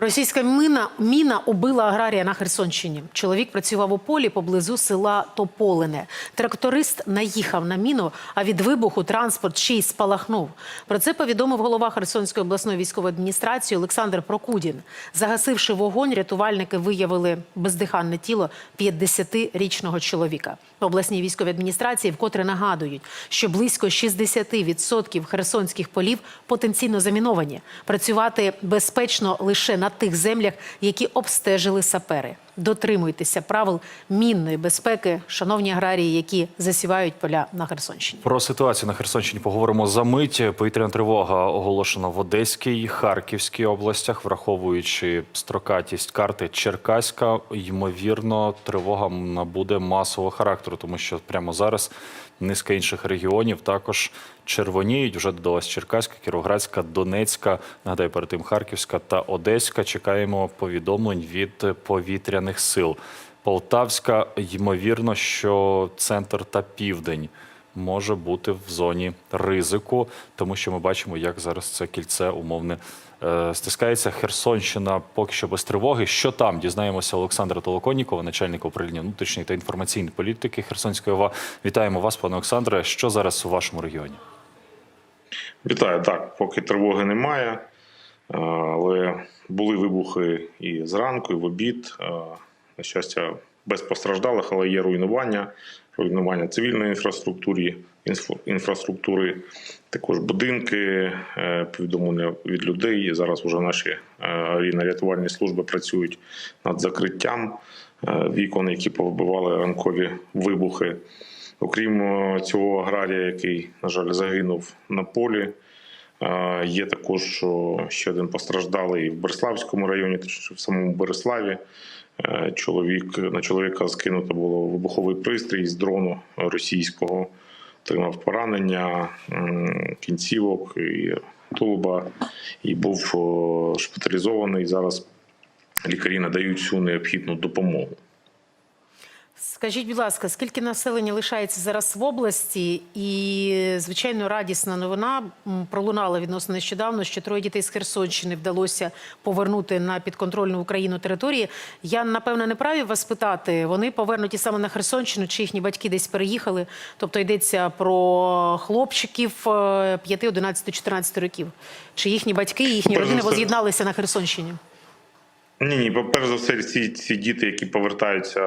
Російська міна, міна убила аграрія на Херсонщині. Чоловік працював у полі поблизу села Тополине. Тракторист наїхав на міну, а від вибуху транспорт ще й спалахнув. Про це повідомив голова Херсонської обласної військової адміністрації Олександр Прокудін. Загасивши вогонь, рятувальники виявили бездиханне тіло 50-річного чоловіка. В обласній військовій адміністрації вкотре нагадують, що близько 60% херсонських полів потенційно заміновані. Працювати безпечно лише на тих землях, які обстежили сапери. Дотримуйтеся правил мінної безпеки, шановні аграрії, які засівають поля на Херсонщині. Про ситуацію на Херсонщині поговоримо за мить. Повітряна тривога оголошена в Одеській, Харківській областях, враховуючи строкатість карти Черкаська. Ймовірно, тривога набуде масового характеру, тому що прямо зараз низка інших регіонів також червоніють. Вже додалась Черкаська, Кіровоградська, Донецька, нагадаю, перед тим Харківська та Одеська. Чекаємо повідомлень від повітряних сил. Полтавська, ймовірно, що центр та південь може бути в зоні ризику, тому що ми бачимо, як зараз це кільце умовне е, стискається. Херсонщина поки що без тривоги. Що там дізнаємося Олександра Толоконнікова, начальника управління внутрішньої та інформаційної політики Херсонської ОВА. Вітаємо вас, пане Олександре. Що зараз у вашому регіоні? Вітаю. Так, поки тривоги немає, але були вибухи і зранку, і в обід. Е, На щастя, без постраждалих, але є руйнування, руйнування цивільної інфраструктури, інфраструктури, також будинки, е, повідомлення від людей. Зараз вже наші е, аварійно-рятувальні служби працюють над закриттям е, вікон, які повибивали ранкові вибухи. Окрім е, цього аграрія, який, на жаль, загинув на полі. Є також ще один постраждалий в Береславському районі, точніше в самому Береславі. Е, Чоловік на чоловіка скинуто було вибуховий пристрій з дрону російського, отримав поранення кінцівок і тулуба, і був шпиталізований. Зараз лікарі надають всю необхідну допомогу. Скажіть, будь ласка, скільки населення лишається зараз в області? І звичайно, радісна новина пролунала відносно нещодавно, що троє дітей з Херсонщини вдалося повернути на підконтрольну Україну території. Я напевно не праві вас питати. Вони повернуті саме на Херсонщину, чи їхні батьки десь переїхали? Тобто йдеться про хлопчиків е, 5, 11, 14 років. Чи їхні батьки, і їхні родини воз'єдналися на Херсонщині? Ні, ні, перш за все, ці, ці діти, які повертаються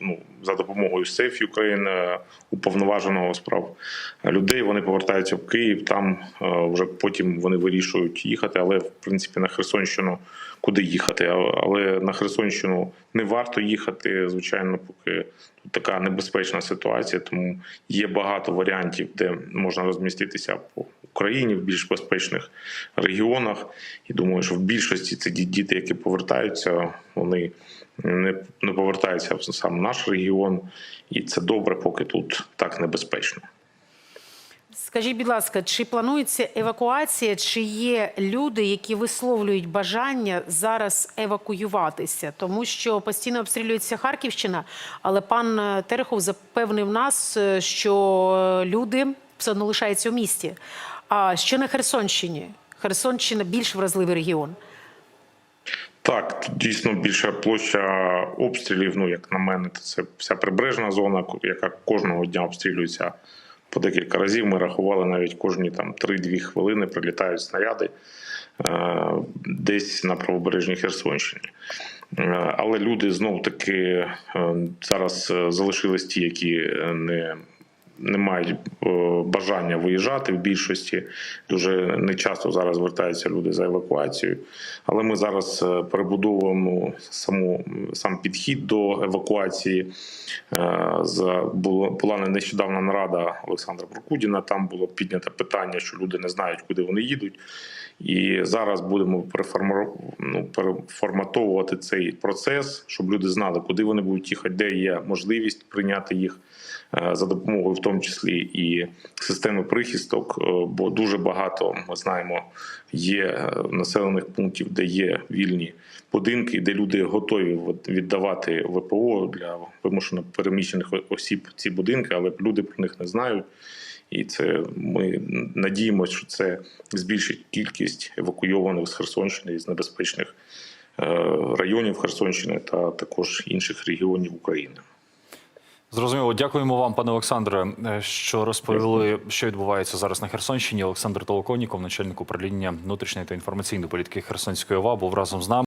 ну, за допомогою Сейф України, уповноваженого справ людей, вони повертаються в Київ. Там е, вже потім вони вирішують їхати, але в принципі на Херсонщину куди їхати. Але на Херсонщину не варто їхати, звичайно, поки тут така небезпечна ситуація. Тому є багато варіантів, де можна розміститися по Україні в більш безпечних регіонах. І думаю, що в більшості це діти, які повертаються, вони не, повертаються в сам наш регіон, і це добре, поки тут так небезпечно. Скажіть, будь ласка, чи планується евакуація, чи є люди, які висловлюють бажання зараз евакуюватися? Тому що постійно обстрілюється Харківщина, але пан е, Терехов запевнив нас, е, що е, люди все одно лишаються у місті. А що на Херсонщині? Херсонщина більш вразливий регіон. Так, дійсно більша площа обстрілів. Ну, як на мене, це вся прибережна зона, яка кожного дня обстрілюється по декілька разів. Ми рахували навіть кожні там 3-2 хвилини прилітають снаряди е, десь на правобережній Херсонщині. Е, Але люди знов таки е, зараз е, залишились ті, які е, не не мають е, бажання виїжджати в більшості. Дуже нечасто зараз звертаються люди за евакуацією. Але ми зараз е, перебудовуємо саму сам підхід до евакуації. Е, була нещодавна нарада Олександра Прокудіна. Там було піднято питання, що люди не знають, куди вони їдуть. І зараз будемо ну, переформатовувати цей процес, щоб люди знали, куди вони будуть їхати, де є можливість прийняти їх за допомогою, в тому числі і системи прихисток. е, Бо дуже багато ми знаємо є е, населених пунктів, де є вільні будинки, де люди готові от віддавати ВПО для вимушено переміщених осіб ці будинки, але люди про них не знають. І це ми надіємося, що це збільшить кількість евакуйованих з Херсонщини з небезпечних е, районів Херсонщини та також інших регіонів України. Зрозуміло, дякуємо вам, пане Олександре, е, що розповіли, що відбувається зараз на Херсонщині. Олександр Толоконіков, начальник управління внутрішньої та інформаційної політики Херсонської ОВА, був разом з нами.